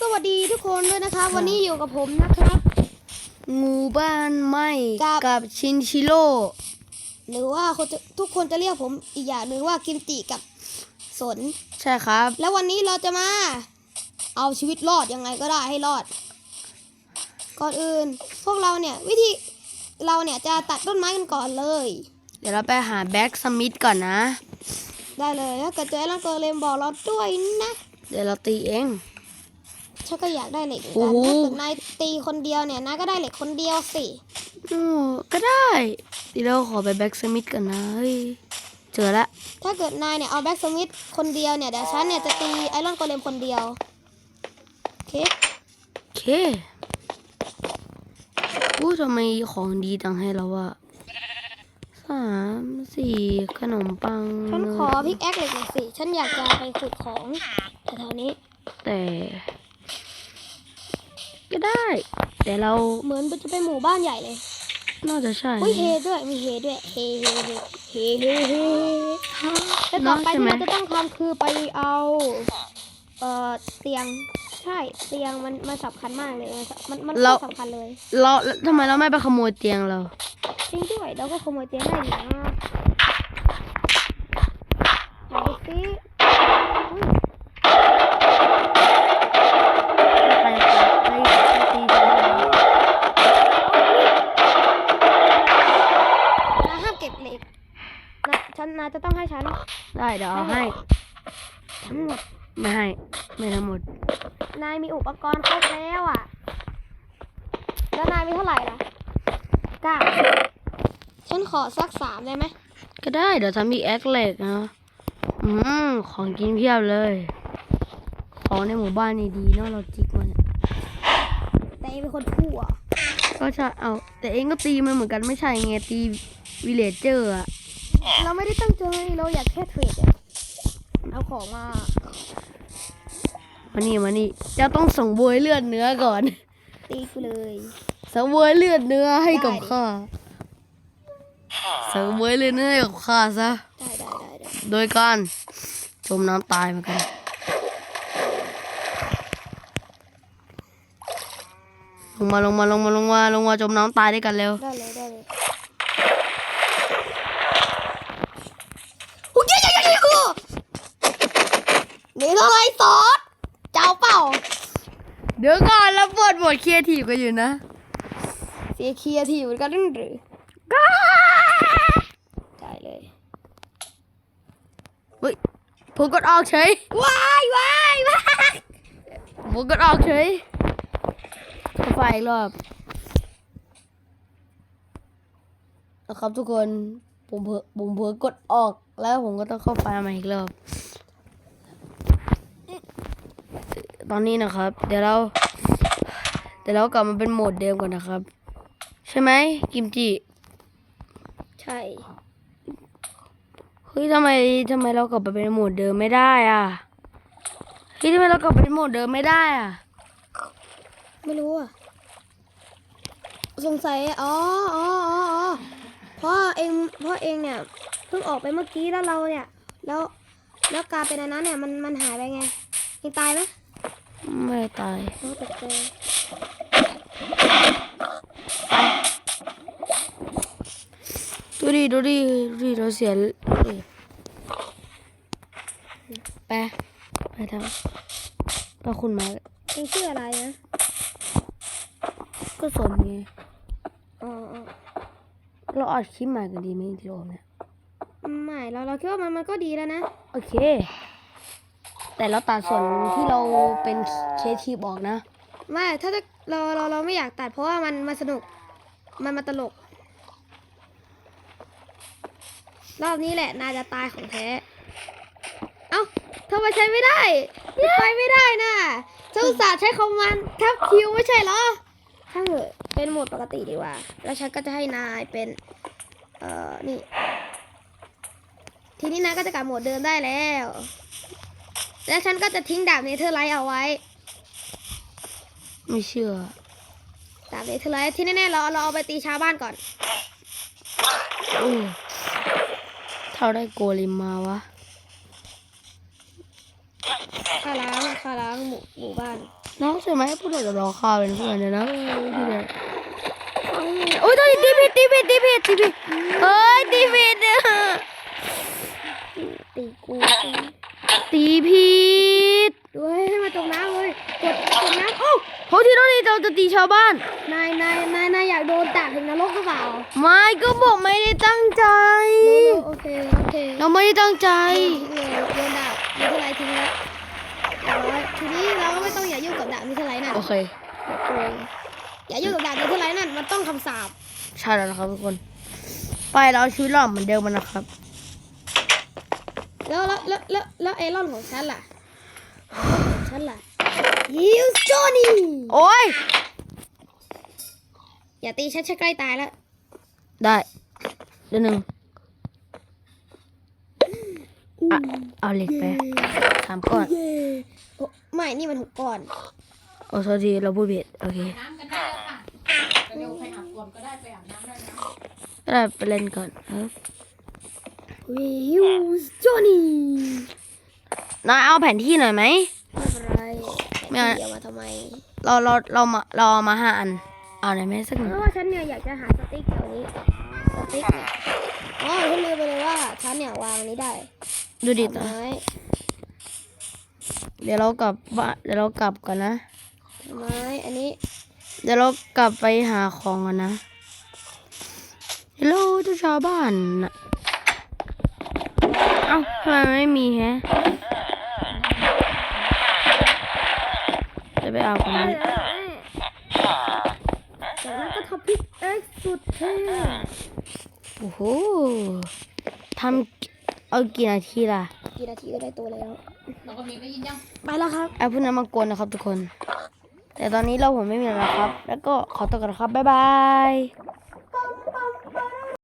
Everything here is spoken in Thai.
สวัสดีทุกคนด้วยนะครับ วันนี้อยู่กับผมนะครับ งูบ้านไหมกับกับชินชิโร่หรือว่าคนจะทุกคนจะเรียกผมอีกอย่างหนึ่งว่ากิมจิกับสน ใช่ครับ แล้ววันนี้เราจะมา เอาชีวิตรอดยังไงก็ได้ให้รอด ก่อนอื่น พวกเราเนี่ยวิธีเราเนี่ยจะตัดต้นไม้กันก่อนเลย เดี๋ยวเราไปหาแบ็กสมิธก่อนนะ ได้เลยถ้าเกิดเจอไอ้ลังเกอร์เลมบอกเราด้วยนะ เดี๋ยวเราตีเอง ฉันก็อยากได้เหล็กเหมือนโอ้กันโหถ้าเกิดนายตีคนเดียวเนี่ยนายก็ได้เหล็กคนเดียวสิอืมก็ได้เดี๋ยวเราขอไปแบ็กสมิธก่อนนะเฮ้ยเจอละถ้าเกิดนายเนี่ยเอาแบ็กสมิธคนเดียวเนี่ยเดี๋ยวฉันเนี่ยจะตีไอรอนโกเลมคนเดียวโอเคโอเคอู้ทำไมของดีจังให้เราอะสามสี่ขนมปังฉันขอพิกแอคเหล็กหน่อยสิ ฉันอยากจะไปขุดของแถวๆนี้ แต่ก็ ได้ แต่เราเหมือนจะเป็นหมู่บ้านใหญ่เลยน่าจะใช่อุ้ยเฮด้วยมีเฮด้วยเฮเฮเฮเฮเฮเฮแล้วต่อเนาะไปใช่ที่ไหมเราจะต้องทำคือไปเอาเอ่อเตียงใช่เตียงมันมันสำคัญมากเลยมันมันมันสำคัญเลยเราแล้วทำไมเราไม่ไปขโมยเตียงเราจริงด้วยเราก็ขโมยเตียงได้อยู่นะไหนสิ จะต้องให้ฉัน ได้เดี๋ยวเอาให้ ทั้งหมดไม่ให้ ไม่ทั้งหมด นายมีอุปกรณ์ครบแล้วอะ แล้วนายมีเท่าไหร่ล่ะเก้าฉันขอสักสามได้ไหม ก็ได้เดี๋ยวทำอีกแอคเหล็กนะอืมของกินเพียบเลย ของในหมู่บ้านนี่ดีเนาะเราจิกมันแต่เองเป็นคนทั่วก็ใช่เอาแต่เองก็ตีมันเหมือนกันไม่ใช่ไงตีวิเลจเจอร์อะ เราไม่ได้ตั้งใจเราอยากแค่เทรดอะเอาของมามานี่มานี่เจะต้องส่งบวยเลือดเนื้อก่อน ตีกูเลยสังเวยเลือดเนื้อให้กับได้ดิข้าสังเวยเลือดเนื้อให้กับข้าซะได้ได้ได้ได้โดยการจมน้ำตายเหมือนกันลงมาลงมาลงมาลงมาลงมาจมน้ำตายด้วยกันเร็วได้เลยได้เลยโอ้ยยังยังยังกู นี่เท่าไรซอสเจ้าเปล่า เดี๋ยวก่อนแล้วปวดบทเคลียร์ทีฟกันอยู่นะ เสียเคลียร์ทีเหมือนกันหรือได้เลยเฮ้ยผมกดออกเฉยว้ายว้ายว้ายผมกดออกเฉยเข้าไฟอีกรอบนะครับทุกคนผมเผลอผมเผลอกดออกแล้วผมก็ต้องเข้าไฟมาอีกรอบ ต อนนี้นะครับ เดี๋ยวเราเดี๋ยวเรากลับมาเป็นโหมดเดิมก่อนนะครับ ใช่ไหมกิมจิใช่เฮ้ยทำไมทำไมเรากลับไปเป็นโหมดเดิมไม่ได้อะเฮ้ยทำไมเรากลับไปเป็นโหมดเดิมไม่ได้อะไม่รู้อะสงสัยอ๋ออ๋ออ๋ออ๋อเพราะเองเพราะเองเนี่ยเพิ่งออกไปเมื่อกี้แล้วเราเนี่ย แล้วแล้วการเป็นอันนั้นเนี่ยมันมันหายไปไงเองตายไหม ไม่ตายโอ้ตกใจดูดิดูดิดูดิเราเสียดูดิไปไปทำพาคุณมาเองชื่ออะไรนะ ก็สนไงอ๋ออ๋อเราอัดคลิปใหม่กันดีไหมทีโอมเนี่ย ไม่ เราเราคิดว่ามันมันก็ดีแล้วนะ โอเค แต่เราตัดส่วนที่เราเป็นเคทีบออกนะ ไม่ถ้าจะเราเราเราไม่อยากตัด เพราะว่ามันมันสนุก มันมาตลก รอบนี้แหละนายจะตายของแท้ เอ้าทำไมใช้ไม่ได้ไปไม่ได้นะเจ้าสาห์ใช้คอมมานแท็บคิวไม่ใช่เหรอถ้าเถอะเป็นโหมดปกติดีกว่า แล้วฉันก็จะให้นายเป็น เอ่อ นี่ ทีนี้นายก็จะกลับโหมดเดิมได้แล้ว และฉันก็จะทิ้งดาบเนเธอร์ไลท์เอาไว้ ไม่เชื่อ ดาบเนเธอร์ไลท์ที่แน่ๆเราเราเอาไปตีชาวบ้านก่อนโอ้ถ้าเราได้โกลิมมาวะฆ่าล้างฆ่าล้างหมู่หมู่บ้าน น้องใช่ไหมพูดเดี๋ยวรอข้าวเป็นเพื่อนเดี๋ยวนะพี่เนี่ยโอ้ยตอนนี้ตีผิดตีผิดตีผิดตีผิดเฮ้ยตีผิดเนี่ยตีกูตีผิด ด้วยให้มาจมน้ำเลยกดกดน้ำโอ้ โทษทีโทษทีเราจะตี ชาวบ้าน นายนายนายนายอยากโดนตากถึงนรกหรือเปล่าไม่ก็บอกไม่ได้ตั้งใจ โอเคโอเคเราไม่ได้ตั้งใจทิ้งเลยโยนดาบมิทไลทิ้งแล้วเอาไว้ทีนี้เราก็ไม่ต้องอย่ายุ่งกับดาบมิทไลนั่นโอเคเดี๋ยวโกงอย่ายุ่งกับดาบมิทไลนั่นมันต้องคำสาปใช่แล้วนะครับทุกคน ไปเราเอาชีวิตรอดเหมือนเดิมมันนะครับ แล้วแล้วแล้วแล้วแล้วไอรอนของฉันล่ะของฉันล่ะยิวจอนี่โอ้ย อย่าตีฉันฉันใกล้ตายแล้ว ได้เดี๋ยวหนึ่งอะเอาเหล็กไปสามก้อนเย้โอ้ไม่นี่มันหกก้อน โอ้โทษทีเราพูดผิดโอเคน้ำกันได้แล้วค่ะเร็วๆใครอาบก่อนก็ได้ไปอาบน้ำได้นะก็ได้ไปเล่นก่อนครับวิวจอนี่นายเอาแผนที่หน่อยไหมไม่เป็นไรไม่เอา เดี๋ยวมาทำไม เราเราเรามาเราเอามาห้าอัน เอาหน่อยไหมสักหนึ่งเพราะว่าฉันเนี่ยอยากจะหาสติ๊กแถวนี้สติ๊กเนี่ยอ๋อฉันลืมไปเลยว่าฉันเนี่ยวางอันนี้ได้ดูดิไม้เดี๋ยวเรากลับบ้านเดี๋ยวเรากลับก่อนนะไม้อันนี้ เดี๋ยวเรากลับไปหาของกันนะฮัลโหลเจ้าชาวบ้านน่ะเอ้าทำไมไม่มีแฮะจะไปเอากันไหมจากนั้ นก็ทำพริกเอ็กซ์สุดเท่โอ้โหทำเอากี่นาทีล่ะ กี่นาทีก็ได้ตัวแล้วน้องก็มีได้ยินยังไปแล้วครับเอาพวกนั้นมากวนนะครับทุกคน แต่ตอนนี้เราผมไม่มีแล้วนะครับ แล้วก็ขอตัวก่อนนะครับ บ๊ายบาย